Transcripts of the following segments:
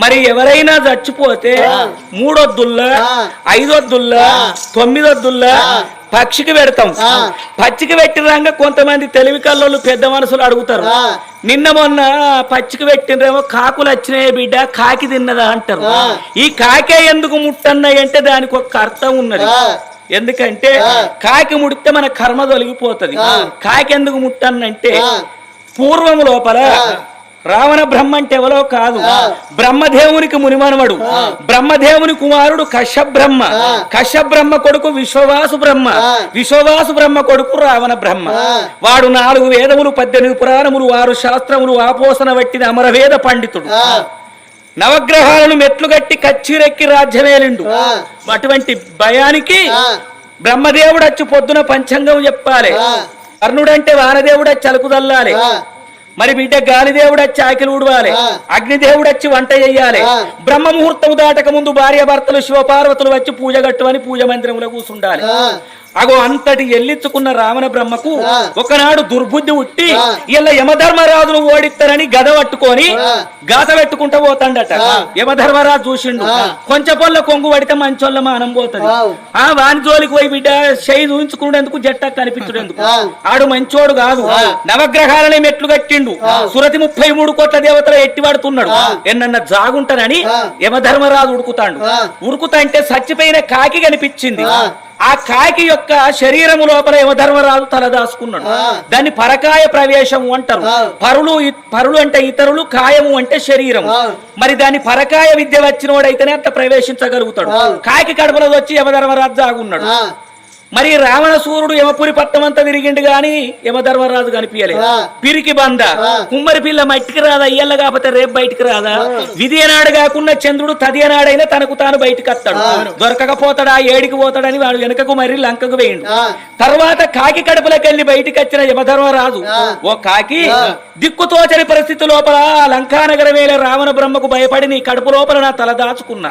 మరి ఎవరైనా చచ్చిపోతే మూడొద్దుల్లా ఐదొద్దుల్లా తొమ్మిదొద్దుల్లా పక్షికి పెడతాం. పచ్చికి పెట్టినాక కొంతమంది తెలివి కల్లోళ్ళు పెద్ద మనసులు అడుగుతారు. నిన్న మొన్న పచ్చికి పెట్టినరేమో కాకులు వచ్చినాయి బిడ్డ కాకి తిన్నదా అంటారు. ఈ కాకే ఎందుకు ముట్టన్నాయి అంటే దానికి ఒక అర్థం ఉన్నది. ఎందుకంటే కాకి ముడితే మన కర్మ తొలగిపోతది. కాకి ఎందుకు ముట్టన్నంటే పూర్వం లోపల రావణ బ్రహ్మ అంటే ఎవరో కాదు. బ్రహ్మదేవునికి మునిమనవడు బ్రహ్మదేవుని కుమారుడు కశ్యప బ్రహ్మ కశ్యప బ్రహ్మ కొడుకు విశ్వవాసు బ్రహ్మ విశ్వవాసు బ్రహ్మ కొడుకు రావణ బ్రహ్మ వాడు నాలుగు వేదములు పద్దెనిమిది పురాణములు ఆరు శాస్త్రములు ఆపోసన వట్టిన అమరవేద పండితుడు. నవగ్రహాలను మెట్లుగట్టి కచ్చిరెక్కి రాజ్యమేలిండు అటువంటి భయానికి బ్రహ్మదేవుడు వచ్చి పొద్దున పంచాంగం చెప్పాలి. కర్ణుడంటే వానదేవుడు వచ్చి అలుకుదల్లాలి. మరి బిడ్డ గాలిదేవుడు వచ్చి ఆకిలు ఊడవాలి. అగ్నిదేవుడు వచ్చి వంట చెయ్యాలి బ్రహ్మ ముహూర్తం దాటక ముందు భార్య భర్తలు శివపార్వతులు వచ్చి పూజ కట్టువని పూజ మందిరంలో కూర్చుండాలి. అగో అంతటి ఎల్లించుకున్న రావణ బ్రహ్మకు ఒకనాడు దుర్బుద్ధి ఉట్టి ఇలా యమధర్మరాజును ఓడిస్తారని గద పట్టుకొని గాత పెట్టుకుంటా పోతాడట. యమధర్మరాజు చూసిండు. కొంచెం పొల్ల కొంగు పడితే మంచోళ్ళ మానం పోతుంది. ఆ. వాని జోలికి పోయి బిడ్డ చేయి చూయించుకునేందుకు జట్ట కనిపించుడేందుకు. ఆడు మంచోడు కాదు. నవగ్రహాలనే మెట్లు కట్టిండు. సురతి ముప్పై మూడు కోట్ల దేవతలు ఎట్టి పడుతున్నాడు. ఎన్నన్న జాగుంటానని యమధర్మరాజు ఉడుకుతాడు ఉరుకుతా అంటే చచ్చిపోయిన కాకి కనిపించింది. ఆ కాకి యొక్క శరీరము లోపల యమధర్మరాజు తలదాసుకున్నాడు. దాన్ని పరకాయ ప్రవేశము అంటారు. పరులు పరులు అంటే ఇతరులు కాయము అంటే శరీరం మరి దాని పరకాయ విద్య వచ్చిన వాడైతేనే అట్లా ప్రవేశించగలుగుతాడు. కాకి కడపలో వచ్చి యమధర్మరాజు జాగున్నాడు మరి రావణ సూర్యుడు యమపురి పట్టం అంతా తిరిగిండు గాని యమధర్మరాజు కనిపించలే పిరికి బంద. కుమ్మరి పిల్ల మట్టికి రాదా ఇయ్యాల కాకపోతే రేపు బయటికి రాదా? విధి ఏనాడు కాకుండా చంద్రుడు తది ఏనాడైనా తనకు తాను బయటికి వస్తాడు దొరకకపోతాడా ఏడికి పోతాడని వాడు వెనకకు మరి లంకకు వేయండు. తర్వాత కాకి కడుపులోకి వెళ్ళి బయటికి వచ్చిన యమధర్మరాజు ఓ కాకి దిక్కుతోచని పరిస్థితి లోపల ఆ లంకానగరం వేళ రావణ బ్రహ్మకు భయపడి నీ కడుపు లోపల నా తల దాచుకున్నా.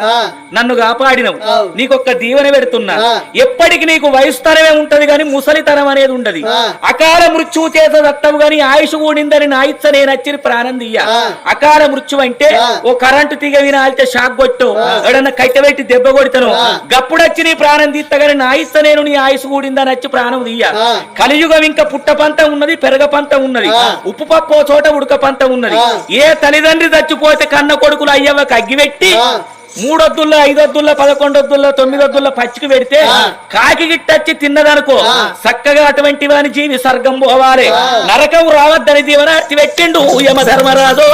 నన్ను కాపాడినవు. నీకొక్క దీవెన పెడుతున్నా. ఎప్పటికి నీకు వయసుతనమే ఉంటది గాని ముసలితనం అనేది ఉండదు. అకాల మృత్యువు చేత దత్తవు గాని ఆయుష్ కూడిందని నా ఇచ్చ నేను వచ్చి ప్రాణం తీయ అకాల మృత్యు అంటే ఓ కరెంటు తీగ వినాలితే షాక్ కొట్టు ఎవడన్నా కట్టె పెట్టి దెబ్బ కొడతాను గప్పుడొచ్చి నీ ప్రాణం తీస్తగాని నా ఇచ్చ నేను నీ ఆయుష్ కూడిందని వచ్చి ప్రాణం తీయ కలియుగం ఇంకా పుట్ట పంత ఉన్నది పెరగ పంత ఉన్నది ఉప్పు పప్పు చోట ఉడక పంత ఉన్నది. ఏ తల్లిదండ్రి చచ్చిపోతే కన్న కొడుకులు అయ్యవ్వకి అగ్గిపెట్టి మూడొద్దుల్లో ఐదొద్దుల్లో పదకొండొద్దుల్లో తొమ్మిదొద్దుల్లో పచ్చికి పెడితే కాకి గిట్టచ్చి తిన్నదనుకో. చక్కగా అటువంటి వాని జీవి సర్గం పోవాలి. నరకం రావద్దని దీవన పెట్టిండు. యమ ధర్మరాజు.